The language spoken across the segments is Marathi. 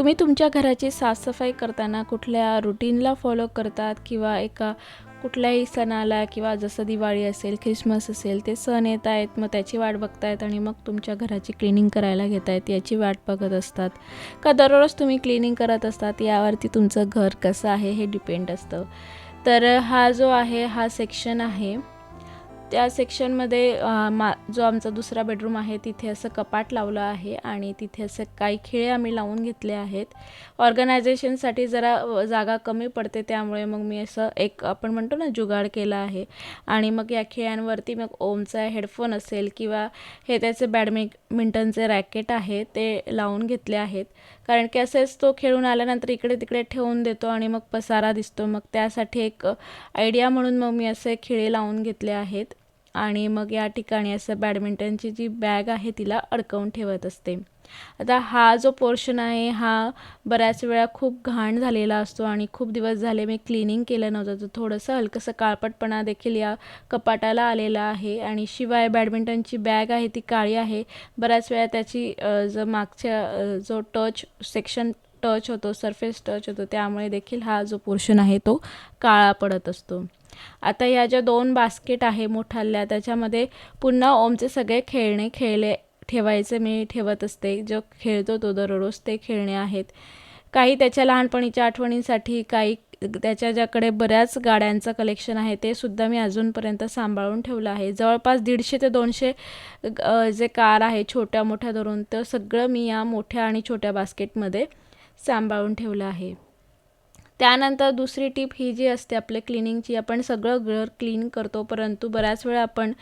तुम्ही तुमच्या घराची साफसफाई करताना कुठल्या रुटीनला फॉलो करतात किंवा एका कुठल्याही सणाला किंवा जसं दिवाळी असेल ख्रिसमस असेल ते सण येत आहेत मग त्याची वाट बघतायत आणि मग तुमच्या घराची क्लिनिंग करायला घेत आहेत याची वाट बघत असतात. का दररोज तुम्ही क्लिनिंग करत असतात यावरती तुमचं घर कसं आहे हे डिपेंड असतं. तर हा जो आहे हा सेक्शन आहे त्या सेक्शनमध्ये मा जो आमचा दुसरा बेडरूम आहे तिथे असं कपाट लावलं आहे आणि तिथे असं काही खिळे आम्ही लावून घेतले आहेत. ऑर्गनायझेशनसाठी जरा जागा कमी पडते त्यामुळे मग मी असं एक आपण म्हणतो ना जुगाड केला आहे. आणि मग या खिळ्यांवरती मग ओमचा हेडफोन असेल किंवा हे त्याचे बॅडमिंटनचे रॅकेट आहे ते लावून घेतले आहेत. कारण की असेच तो खेळून आल्यानंतर इकडे तिकडे ठेवून देतो आणि मग पसारा दिसतो. मग त्यासाठी एक आयडिया म्हणून मग मी असे खिळे लावून घेतले आहेत. आणि मग या ठिकाणी असं बॅडमिंटनची जी बॅग आहे तिला अडकवून ठेवत असते. आता हा जो पोर्शन आहे हा बऱ्याच वेळा खूप घाण झालेला असतो आणि खूप दिवस झाले मी क्लिनिंग केलं नव्हतं. तर थोडंसं हलकंसं काळपटपणा देखील या कपाटाला आलेला आहे आणि शिवाय बॅडमिंटनची बॅग आहे ती काळी आहे. बऱ्याच वेळा त्याची जो मागच्या जो टच सेक्शन टच होतो सरफेस टच होतो त्यामुळे देखील हा जो पोर्शन आहे तो काळा पडत असतो. आता या ज्या दोन बास्केट आहे मोठाल्या त्याच्यामध्ये पुन्हा ओमचे सगळे खेळणे खेळले ठेवायचे मी ठेवत असते. जो खेळतो तो दररोज ते खेळणे आहेत. काही त्याच्या लहानपणीच्या आठवणींसाठी काही त्याच्या ज्याकडे बऱ्याच गाड्यांचं कलेक्शन आहे ते सुद्धा मी अजूनपर्यंत सांभाळून ठेवलं आहे. जवळपास दीडशे ते दोनशे जे कार आहे छोट्या मोठ्या धरून तर सगळं मी या मोठ्या आणि छोट्या बास्केटमध्ये सांभाळून ठेवलं आहे. त्यानंतर दुसरी टीप ही जी असते आपल्या क्लिनिंगची आपण सगळं घर क्लीन करतो परंतु बऱ्याच वेळा आपण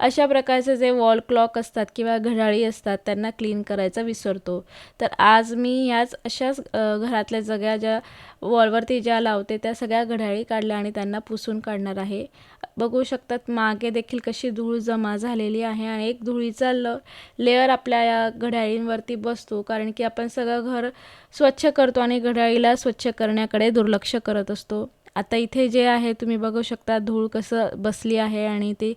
अशा प्रकारचे जे वॉल क्लॉक असतात किंवा घड्याळी असतात त्यांना क्लीन करायचं विसरतो. तर आज मी याच अशाच घरातल्या सगळ्या ज्या वॉलवरती ज्या लावते त्या सगळ्या घड्याळी काढल्या आणि त्यांना पुसून काढणार आहे. बघू शकतात मागे देखील कशी धूळ जमा झालेली आहे आणि एक धुळीचा ल लेअर आपल्या या घड्याळींवरती बसतो कारण की आपण सगळं घर स्वच्छ करतो आणि घड्याळीला स्वच्छ करण्याकडे दुर्लक्ष करत असतो. आता इथे जे आहे तुम्ही बघू शकता धूळ कसं बसली आहे आणि ती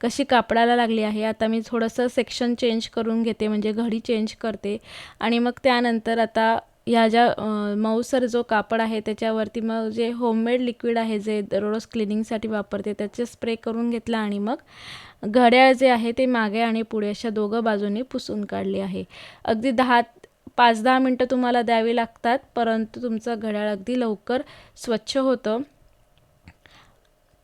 कशी कापडाला लागली आहे. आता मी थोडंसं सेक्शन चेंज करून घेते म्हणजे घडी चेंज करते. आणि मग त्यानंतर आता ह्या ज्या मऊसर जो कापड आहे त्याच्यावरती मग जे होममेड लिक्विड आहे जे दररोज क्लिनिंगसाठी वापरते त्याचे स्प्रे करून घेतला आणि मग घड्याळ जे आहे ते मागे आणि पुढे अशा दोघं बाजूने पुसून काढली आहे. अगदी दहा पाच दहा मिनटं तुम्हाला द्यावी लागतात परंतु तुमचं घड्याळ अगदी लवकर स्वच्छ होतं.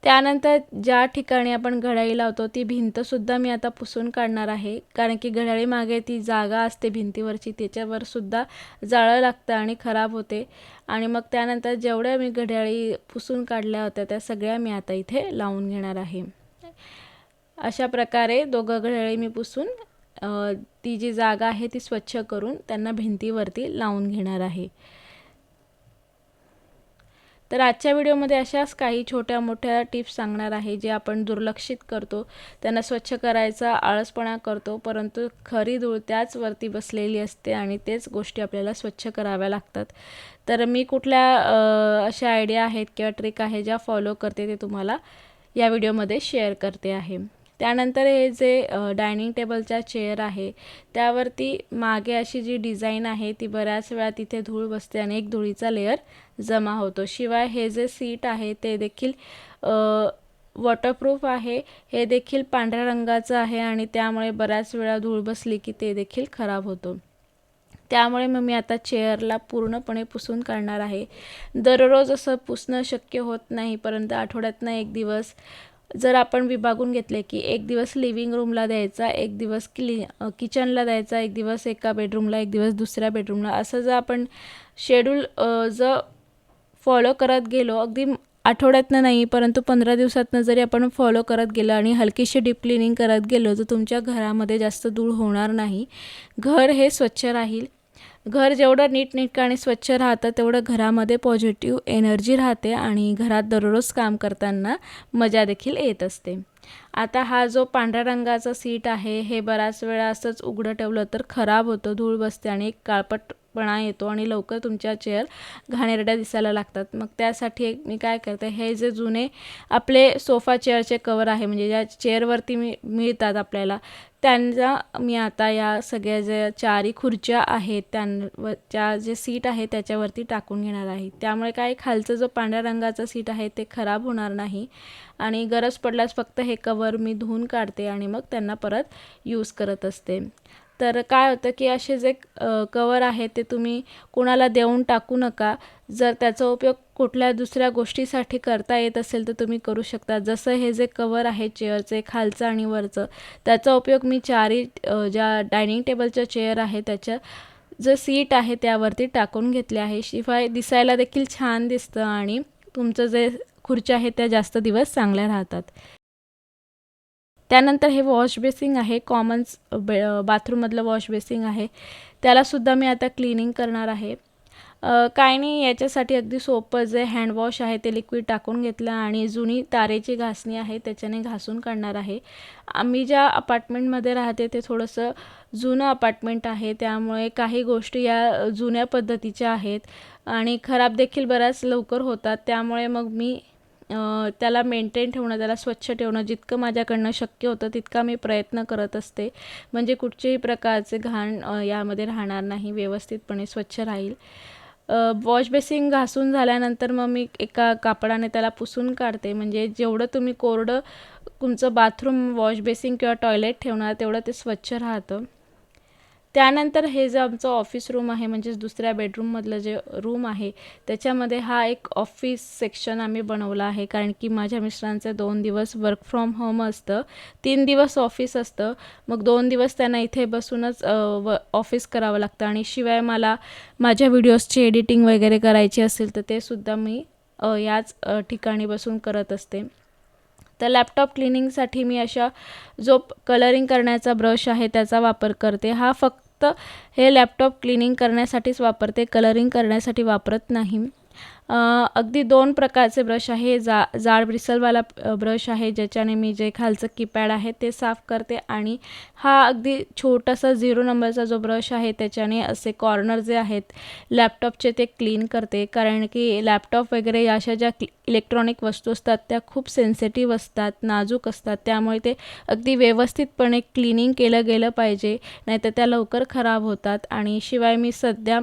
त्यानंतर ज्या ठिकाणी आपण घड्याळी लावतो ती भिंतसुद्धा मी आता पुसून काढणार आहे. कारण की घड्याळी मागे ती जागा असते भिंतीवरची त्याच्यावर सुद्धा जाळं लागतं आणि खराब होते. आणि मग त्यानंतर जेवढ्या मी घड्याळी पुसून काढल्या होत्या त्या सगळ्या मी आता इथे लावून घेणार आहे. अशा प्रकारे दोघं घड्याळी मी पुसून ती जी जागा आहे ती स्वच्छ करून त्यांना भिंतीवरती लावून घेणार आहे. तर आजच्या व्हिडिओमध्ये अशाच काही छोट्या मोठ्या टिप्स सांगणार आहे जे आपण दुर्लक्षित करतो त्यांना स्वच्छ करायचा आळसपणा करतो परंतु खरी धूळ त्याचवरती बसलेली असते आणि तेच गोष्टी आपल्याला स्वच्छ कराव्या लागतात. तर मी कुठल्या अशा आयडिया आहेत किंवा ट्रिक आहे ज्या फॉलो करते ते तुम्हाला या व्हिडिओमध्ये शेअर करते आहे. त्यानंतर हे जे डायनिंग टेबलच्या चेअर आहे त्यावरती मागे अशी जी डिझाईन आहे ती बऱ्याच वेळा तिथे धूळ बसते आणि एक धुळीचा लेअर जमा होतो. शिवाय हे जे सीट आहे ते देखील वॉटरप्रूफ आहे. हे देखील पांढऱ्या रंगाचं आहे आणि त्यामुळे बऱ्याच वेळा धूळ बसली की ते देखील खराब होतो. त्यामुळे मग मी आता चेअरला पूर्णपणे पुसून काढणार आहे. दररोज असं पुसणं शक्य होत नाही परंतु आठवड्यातनं एक दिवस जर आपण विभागून घेतले की एक दिवस लिव्हिंग रूमला द्यायचा एक दिवस क्लि किचनला द्यायचा एक दिवस एका बेडरूमला एक दिवस दुसऱ्या बेडरूमला असं जर आपण शेड्यूल जर फॉलो करत गेलो. अगदी आठवड्यातनं नाही परंतु पंधरा दिवसातनं जरी आपण फॉलो करत गेलो आणि हलकीशी डीप क्लिनिंग करत गेलो तर तुमच्या घरामध्ये जास्त धूळ होणार नाही. घर हे स्वच्छ राहील. घर जेवढं नीटनेटकं आणि स्वच्छ राहतं तेवढं घरामध्ये पॉझिटिव्ह एनर्जी राहते आणि घरात दररोज काम करताना मजा देखील येत असते. आता हा जो पांढऱ्या रंगाचा सीट आहे हे बऱ्याच वेळा असंच उघडं ठेवलं तर खराब होतं. धूळ बसते आणि एक काळपट पणा येतो आणि लवकर तुमच्या चेअर घाणेरड्या दिसायला लागतात. मग त्यासाठी एक मी काय करते हे जे जुने आपले सोफा चेअरचे कवर आहे म्हणजे ज्या चेअरवरती मी मिळतात आपल्याला त्यांचा मी आता या सगळ्या ज्या चारही खुर्च्या आहेत त्यांच्या जे सीट आहे त्याच्यावरती टाकून घेणार आहे. त्यामुळे काय खालचं जो पांढऱ्या रंगाचं सीट आहे ते खराब होणार नाही आणि गरज पडल्यास फक्त हे कवर मी धुवून काढते आणि मग त्यांना परत यूज करत असते. तर काय होतं की असे जे कवर आहे ते तुम्ही कोणाला देऊन टाकू नका. जर त्याचा उपयोग कुठल्या दुसऱ्या गोष्टीसाठी करता येत असेल तर तुम्ही करू शकता. जसं हे जे कवर आहे चेअरचे खालचं आणि वरचं त्याचा उपयोग मी चारही ज्या डायनिंग टेबलच्या चेअर आहे त्याच्या जे सीट आहे त्यावरती टाकून घेतले आहे. शिवाय दिसायला देखील छान दिसतं आणि तुमचं जे खुर्च्या आहेत त्या जास्त दिवस चांगल्या राहतात. त्यानंतर हे वॉश बेसिंग आहे कॉमन्स बे बाथरूममधलं वॉश बेसिंग आहे. त्यालासुद्धा मी आता क्लिनिंग करणार आहे. काय नाही याच्यासाठी अगदी सोपं जे हँडवॉश आहे ते लिक्विड टाकून घेतलं आणि जुनी तारेची घासणी आहे त्याच्याने घासून काढणार आहे. आम्ही ज्या अपार्टमेंटमध्ये राहते ते थोडंसं जुनं अपार्टमेंट आहे त्यामुळे काही गोष्टी या जुन्या पद्धतीच्या आहेत आणि खराब देखील बऱ्याच लवकर होतात. त्यामुळे मग मी त्याला मेंटेन ठेवणं त्याला स्वच्छ ठेवणं जितकं माझ्याकडनं शक्य होतं तितका मी प्रयत्न करत असते. म्हणजे कुठचेही प्रकारचे घाण यामध्ये राहणार नाही व्यवस्थितपणे स्वच्छ राहील. वॉश बेसिंग घासून झाल्यानंतर मग मी एका कापडाने त्याला पुसून काढते. म्हणजे जेवढं तुम्ही कोरडं तुमचं बाथरूम वॉश बेसिंग किंवा टॉयलेट ठेवणार तेवढं ते स्वच्छ राहतं. त्यानंतर हे जे आमचं ऑफिस रूम आहे म्हणजेच दुसऱ्या बेडरूममधलं जे रूम आहे त्याच्यामध्ये हा एक ऑफिस सेक्शन आम्ही बनवला आहे. कारण की माझ्या मिस्टरांचे दोन दिवस वर्क फ्रॉम होम असतं तीन दिवस ऑफिस असतं. मग दोन दिवस त्यांना इथे बसूनच व ऑफिस करावं लागतं. आणि शिवाय मला माझ्या व्हिडिओजची एडिटिंग वगैरे करायची असेल तर ते सुद्धा मी याच ठिकाणी बसून करत असते. तर लॅपटॉप क्लिनिंगसाठी मी अशा जो कलरिंग करण्याचा ब्रश आहे त्याचा वापर करते. हा फक्त हे लॅपटॉप क्लिनिंग करण्यासाठीच वापरते कलरिंग करण्यासाठी वापरत नाही. अगदी दोन प्रकारचे ब्रश आहे. जा जाड ब्रिसलवाला ब्रश आहे ज्याच्याने मी जे खालचं कीपॅड आहे ते साफ करते आणि हा अगदी छोटासा झिरो नंबरचा जो ब्रश आहे त्याच्याने असे कॉर्नर जे आहेत लॅपटॉपचे ते क्लीन करते. कारण की लॅपटॉप वगैरे अशा ज्या इलेक्ट्रॉनिक वस्तू असतात त्या खूप सेन्सिटिव्ह असतात नाजूक असतात. त्यामुळे ते अगदी व्यवस्थितपणे क्लिनिंग केलं गेलं पाहिजे नाहीतर त्या लवकर खराब होतात. आणि शिवाय मी सध्या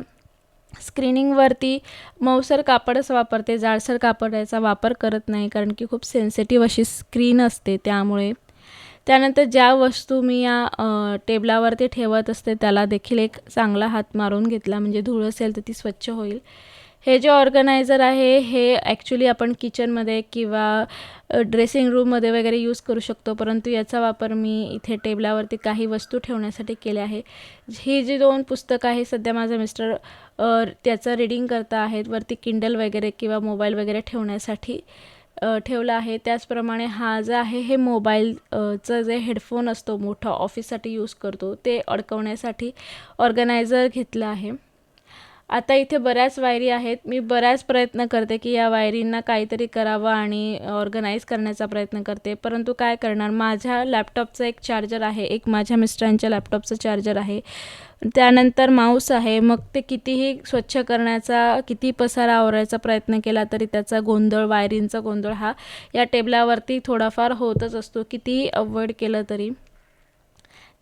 स्क्रीनिंगवरती मऊसर कापडच वापरते जाडसर कापडाचा वापर करत नाही कारण की खूप सेन्सिटिव्ह अशी स्क्रीन असते त्यामुळे. त्यानंतर ज्या वस्तू मी या टेबलावरती ठेवत असते त्याला देखील एक चांगला हात मारून घेतला म्हणजे धूळ असेल तर ती स्वच्छ होईल. हे जे ऑर्गनायझर आहे हे ॲक्च्युली आपण किचनमध्ये किंवा ड्रेसिंग रूममध्ये वगैरे यूज करू शकतो. परंतु याचा वापर मी इथे टेबलावरती काही वस्तू ठेवण्यासाठी केल्या आहे. ही जी दोन पुस्तकं आहे सध्या माझा मिस्टर त्याचं रीडिंग करता आहेत. वरती किंडल वगैरे किंवा मोबाईल वगैरे ठेवण्यासाठी ठेवला आहे. त्याचप्रमाणे हा जो आहे हे मोबाईलचं जे हेडफोन असतो मोठा ऑफिससाठी यूज करतो. ते अडकवण्यासाठी ऑर्गनायझर घेतलं आहे. आता इथे बऱ्याच वायरी आहेत. मी बऱ्याच प्रयत्न करते की या वायरींना काहीतरी करावं आणि ऑर्गनाईज करण्याचा प्रयत्न करते. परंतु काय करणार? माझ्या लॅपटॉपचं एक चार्जर आहे. एक माझ्या मिस्टरांच्या लॅपटॉपचं चार्जर आहे. त्यानंतर माऊस आहे. मग ते कितीही स्वच्छ करण्याचा किती पसारा आवरायचा प्रयत्न केला तरी त्याचा गोंधळ वायरींचा गोंधळ हा या टेबलावरती थोडाफार होतच असतो. कितीही अवॉइड केलं तरी.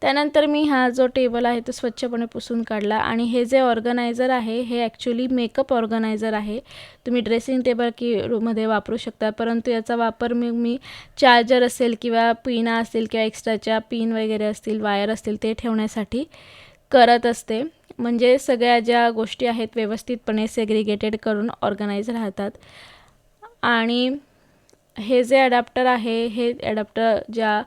त्यानंतर मी हा जो टेबल आहे तो स्वच्छपणे पुसून काढला आणि हे जे ऑर्गनायझर आहे हे ॲक्च्युली मेकअप ऑर्गनायझर आहे. तुम्ही ड्रेसिंग टेबल की रूममध्ये वापरू शकता परंतु याचा वापर मी मी चार्जर असेल किंवा पिना असेल किंवा एक्स्ट्राच्या पिन वगैरे असतील वायर असतील ते ठेवण्यासाठी करत असते. म्हणजे सगळ्या ज्या गोष्टी आहेत व्यवस्थितपणे सेग्रिगेटेड करून ऑर्गनाईज राहतात. आणि हे जे ॲडॅप्टर आहे हे ॲडॅप्टर ज्या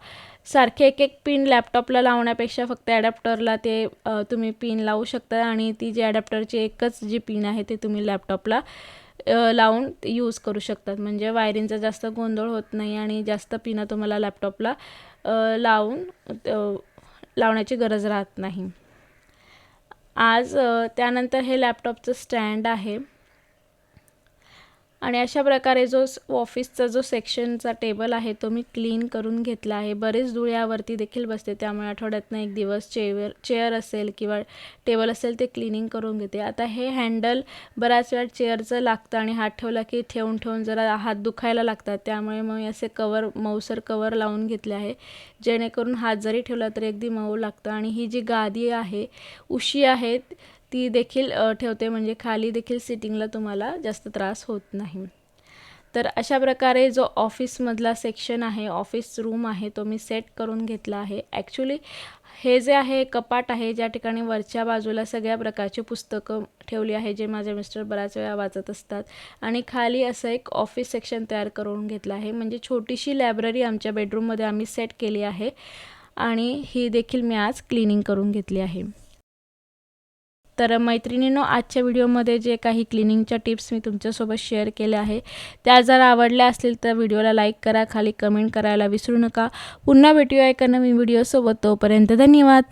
सारखे एक एक पिन लॅपटॉपला लावण्यापेक्षा फक्त ॲडॅप्टरला ते तुम्ही पिन लावू शकता आणि ती जी ॲडॅप्टरची एकच जी पिन आहे ते तुम्ही लॅपटॉपला लावून यूज करू शकतात. म्हणजे वायरिंगचा जास्त गोंधळ होत नाही आणि जास्त पिनं तुम्हाला लॅपटॉपला लावून लावण्याची गरज राहत नाही. आज त्यानंतर हे लॅपटॉपचं स्टँड आहे. आणि अशा प्रकारे जो स- ऑफिसचा जो सेक्शनचा टेबल आहे तो मी क्लीन करून घेतला आहे. बरेच धुळ्यावरती देखील बसते त्यामुळे आठवड्यातनं एक दिवस चेअर चेअर असेल किंवा टेबल असेल ते क्लिनिंग करून घेते. आता हे हँडल बऱ्याच वेळा चेअरचं लागतं आणि हात ठेवला की ठेवून ठेवून जरा हात दुखायला लागतात. त्यामुळे मग मी असे कवर मऊसर कवर लावून घेतले आहे. जेणेकरून हात जरी ठेवला तरी अगदी मऊ लागतं. आणि ही जी गादी आहे उशी आहेत ती देखील ठेवते. म्हणजे खाली देखील सिटिंगला तुम्हाला जास्त त्रास होत नाही. तर अशा प्रकारे जो ऑफिसमधला सेक्शन आहे ऑफिस रूम आहे तो मी सेट करून घेतला आहे. ॲक्च्युली हे जे आहे कपाट आहे ज्या ठिकाणी वरच्या बाजूला सगळ्या प्रकारची पुस्तकं ठेवली आहे जे माझे मिस्टर बऱ्याच वेळा वाचत असतात. आणि खाली असं एक ऑफिस सेक्शन तयार करून घेतलं आहे. म्हणजे छोटीशी लायब्ररी आमच्या बेडरूममध्ये आम्ही सेट केली आहे. आणि ही देखील मी आज क्लिनिंग करून घेतली आहे. तर मैत्रिणींनो आजच्या व्हिडिओमध्ये जे काही क्लिनिंगच्या टिप्स मी तुमच्यासोबत शेअर केल्या आहे त्या जर आवडल्या असतील तर व्हिडिओला लाईक करा खाली कमेंट करायला विसरू नका. पुन्हा भेटूया एका नवीन व्हिडिओसोबत तोपर्यंत धन्यवाद.